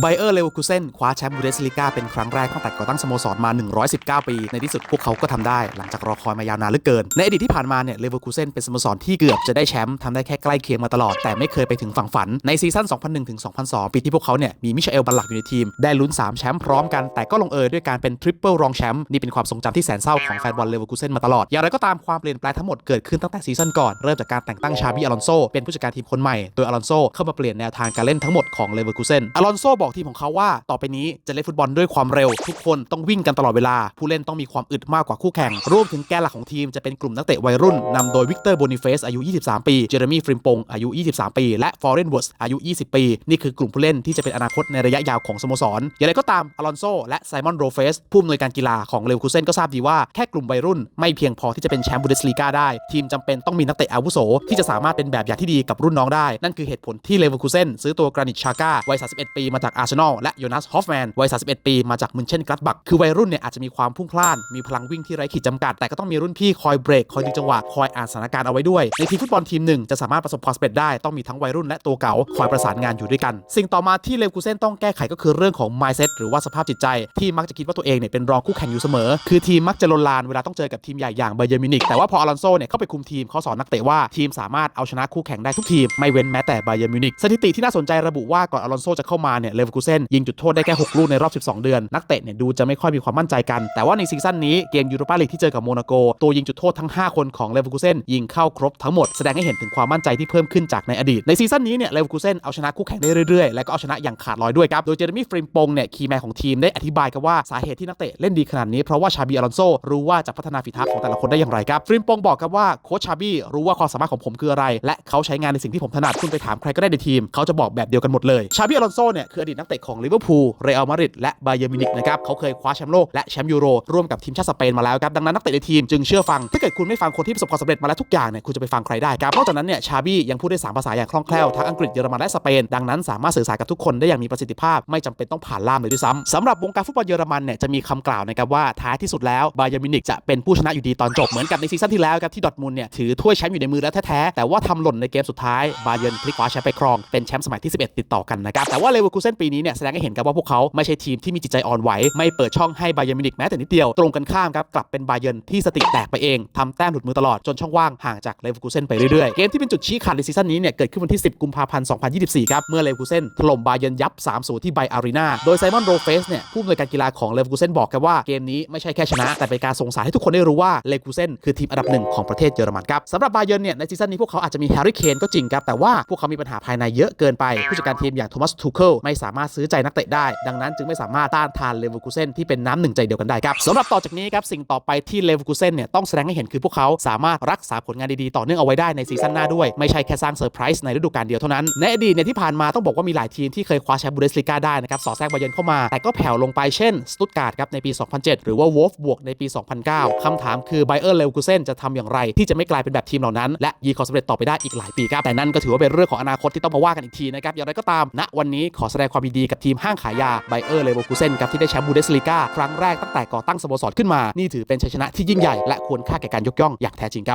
ไบเออร์เลเวอร์คูเซนคว้าแชมป์บูเดสลิก้าเป็นครั้งแรกตั้งแต่ก่อตั้งสโมสรมา 119 ปี ในที่สุดพวกเขาก็ทำได้หลังจากรอคอยมายาวนานเหลือเกิน ในอดีตที่ผ่านมาเนี่ยเลเวอร์คูเซนเป็นสโมสรที่เกือบจะได้แชมป์ทำได้แค่ใกล้เคียงมาตลอด แต่ไม่เคยไปถึงฝั่งฝันในซีซั่น 2001ถึง2002 ปีที่พวกเขาเนี่ยมีมิชเอลบัลลักอยู่ในทีม ได้ลุ้น 3 แชมป์พร้อมกันแต่ก็ลงเอยด้วยการเป็นทริปเปิลรองแชมป์นี่เป็นความทรงจำที่แสนเศร้าของแฟนบอลเลเวอร์คูเซนมาตลอดอย่างไรก็ตามความเปลี่ยนแปลงทั้งหมดเกิดขึ้นตั้งแต่ซีซั่นก่อนเริ่มจากการแต่งตั้งชาบีอลอนโซเป็นผู้จัดการทีมคนใหม่โดยอลอนโซเข้ามาเปลี่ยนแนวทางการเล่นทั้งหมดของเลเวอร์คูเซนอลอนโซบอกทีมของเขาว่า ต่อไปนี้จะเล่นฟุตบอลด้วยความเร็ว ทุกคนต้องวิ่งกันตลอดเวลา ผู้เล่นต้องมีความอึดมากกว่าคู่แข่ง รวมถึงแกนหลักของทีมจะเป็นกลุ่มนักเตะวัยรุ่นนำโดยวิกเตอร์โบนิเฟสอายุ 23 ปี เจเรมี่ฟริมปงอายุ 23 ปี และฟอร์เรนวอตอายุ 20 ปี นี่คือกลุ่มผู้เล่นที่จะเป็นอนาคตในระยะยาวของสโมสรอย่างไรก็ตามอลอนโซและไซมอนโรเฟสผู้อำนวยการกีฬาของเลวคูเซนก็ทราบดีว่าแค่กลุ่มวัยรุ่นไม่เพียงพอที่จะเป็นแชมป์บูเดสลีกาได้ ทีมจำเป็นต้องมีนักเตะอาวุโส ที่จะสามารถเป็นแบบอย่างที่ดีกับรุ่นน้องได้ นั่นคือเหตุผลที่เลเวอร์คูเซนซื้อตัวกรานิตชาก้าวัย 31 ปีมาจากอาร์เซนอลและโยนัสฮอฟแมนวัย 31 ปีมาจากมุนเช่นกลัดบัก คือวัยรุ่นเนี่ยอาจจะมีความพุ่งพล่าน มีพลังวิ่งที่ไร้ขีดจำกัด แต่ก็ต้องมีรุ่นพี่คอยเบรก คอยดึงจังหวะ คอยอ่านสถานการณ์เอาไว้ด้วย ในทีมฟุตบอลทีมหนึ่งจะสามารถประสบความสำเร็จได้ ต้องมีทั้งวัยรุ่นและตัวเก่าคอยประสานงานอยู่ด้วยกัน สิ่งต่อมาที่เลวคูเซนต้องแก้ไขก็คือเรื่องของ mindset หรือว่าสภาพจิตใจ ที่มักจะคิดว่าตัวเองเนี่ยเป็นรองคู่แข่งอยู่เสมอ คือทีมมักจะลนลานเวลาต้องเจอกับทีมใหญ่อย่างไบยอร์มินิกแต่ว่าพออลอนโซเนี่ยเข้าไปคุมทีมเขาสอนนักเตะว่าทีมสามารถเอาชนะคู่แข่งได้ทุกทีมไม่เว้นแม้แต่ไบเยอร์มินิกสถิติที่น่าสนใจระบุว่าก่อนอลอนโซจะเข้ามาเนี่ยเลวคูเซนยิงจุดโทษได้แค่6ลูกในรอบ 12 เดือน นักเตะเนี่ยดูจะไม่ค่อยมีความมั่นใจกัน แต่ว่าในซีซั่นนี้เกมยูโรปาลีกที่เจอกับโมนาโก ตัวยิงจุดโทษทั้ง 5 คนของเลเวอร์คูเซนยิงเข้าครบทั้งหมดแสดงให้เห็นถึงความมั่นใจที่เพิ่มขึ้นจากในอดีตในซีซั่นนี้เนี่ยเลเวอร์คูเซนเอาชนะคู่แข่งได้เรื่อยๆ และก็เอาชนะอย่างขาดลอยด้วยครับโดยเจเรมี่ฟริมปงเนี่ยคีย์แมนของทีมได้อธิบายกันว่าสาเหตุที่นักเตะเล่นดีขนาดนี้เพราะว่าชาบีอลอนโซรู้ว่าจะพัฒนาฝีเท้าของแต่ละคนได้อย่างไรครับฟริมปงบอกครับว่าโค้ชชาบีรู้ว่าความสามารถของผมคืออะไร และเขาใช้งานในสิ่งที่ผมถนัดคุณไปถามใครก็ได้ในทีมเขาจะบอกแบบเดียวกันหมดเลยชาบีอลอนโซเนี่ยคืออดีตนักเตะของลิเวอร์พูล เรอัลมาดริด และบาเยอร์มิวนิกนะครับ เขาเคยคว้าแชมป์โลกและแชมป์ยูโรร่วมกับทีมชาติสเปนมาแล้วครับ ดังนั้นนักเตะในทีมจึงเชื่อฟัง ถ้าเกิดคุณไม่ฟังคนที่ประสบความสำเร็จมาแล้วทุกอย่างเนี่ย คุณจะไปฟังใครได้ครับ นอกจากนั้นเนี่ย ชาบี้ยังพูดได้สามภาษาอย่างคล่องแคล่ว ทั้งอังกฤษ เยอรมัน และสเปน ดังนั้นสามารถสื่อสารกับทุกคนได้อย่างมีประสิทธิภาพ ไม่จำเป็นต้องผ่านล่ามเลยด้วยซ้ำสำหรับวงการฟุตบอลเยอรมันเนี่ยจะมีคำกล่าวนะครับว่าท้ายที่สุดแล้วบาเยอร์มิวนิกจะเป็นผู้ชนะอยู่ดีตอนจบเหมือนกับในซีซั่นที่แล้วครับที่ดอทมุนเนี่ยถือถ้วยแชมป์อยู่ในมือแล้วแท้ๆแต่ว่าทำหล่นในเกมสุดท้ายบาเยิร์พลิกคว้าแชมป์ไปครองเป็นแชมป์สมัยที่ 11 ติดต่อกันนะครับแต่ว่าเลเวอร์คูเซนปีนี้เนี่ยแสดงให้เห็นครับว่าพวกเขาไม่ใช่ทีมที่มีจิตใจอ่อนไหว ไม่เปิดช่องให้บาเยิร์นมิวนิกแม้แต่นิดเดียว ตรงกันข้ามครับกลับเป็นบาเยิร์นที่สติแตกไปเองทำแต้มหลุดมือตลอดจนช่องว่างห่างจากเลเวอร์คูเซนไปเรื่อยๆ เกมที่เป็นจุดชี้ขาดในซีซั่นนี้เนี่ยเกิดขึ้นวันที่ 10 กุมภาพันธ์ 2024 ครับ เมื่อเลเวอร์คูเซนถล่มบาเยิร์นยับ 3-0 ที่ไบอารีนาโดยไซมอนโรเฟสเนี่ยผู้อำนวยการกีฬาของเลเวอร์คูเซนบอกกันว่าเกมนี้ไม่ใช่แค่ชนะ แต่เป็นการส่งสารให้ทุกคนได้รู้ว่าเลเวอร์คูเซนคือทีมอันดับหนึ่งของประเทศเยอรมันครับสำหรับบาเยิร์นเนี่ยในซีซั่นนี้พวกเขาอาจจะมีแฮร์รี่เคนก็จริงครับแต่ว่าพวกเขามีปัญหาภายในเยอะเกินไปผู้จัดการทีมอย่างโทมัสทูเคิลไม่สามารถซื้อใจนักเตะได้ ดังนั้นจึงไม่สามารถต้านทานเลเวอร์คูเซนที่เป็นน้ำหนึ่งใจเดียวกันได้ครับสำหรับต่อจากนี้ครับสิ่งต่อไปที่เลเวอร์คูเซนเนี่ยต้องแสดงให้เห็นคือพวกเขาสามารถรักษาผลงานดีๆต่อเนื่องเอาไว้ได้ในซีซั่นหน้าด้วยไม่ใช่แค่สร้างเซอร์ไพรส์ในฤดูกาลเดียวเท่านั้นในอดีตเนี่ยที่ผ่านมาต้องบอกว่ามีหลายทีมที่เคยคว้าแชมป์บูเดสลิก้าได้นะครับสอดแทรกบาเยนเข้ามา แต่ก็แผ่วลงไปเช่นสตุตการ์ดครับในปี 2007 หรือว่าวอลฟบวกในปี 2009คำถามคือไบเออร์เลเวอร์คูเซนจะทำอย่างไร ที่จะไม่กลายเป็นแบบทีมเหล่านั้น และยีความสำเร็จต่อไปได้อีกหลายปีครับแต่นั่นก็ถือว่าเป็นเรื่องของอนาคตที่ต้องมาว่ากันอีกทีนะครับอย่างไรก็ตามณวันนี้ขอแสดงความความดีกับทีมห้างขายยาไบเออร์เลเวอร์คูเซนครับที่ได้แชมป์บูเดสลิก้าครั้งแรกตั้งแต่ก่อตั้งสโมสรขึ้นมา นี่ถือเป็นชัยชนะที่ยิ่งใหญ่และควรค่าแก่การยกย่องอย่างแท้จริงครับ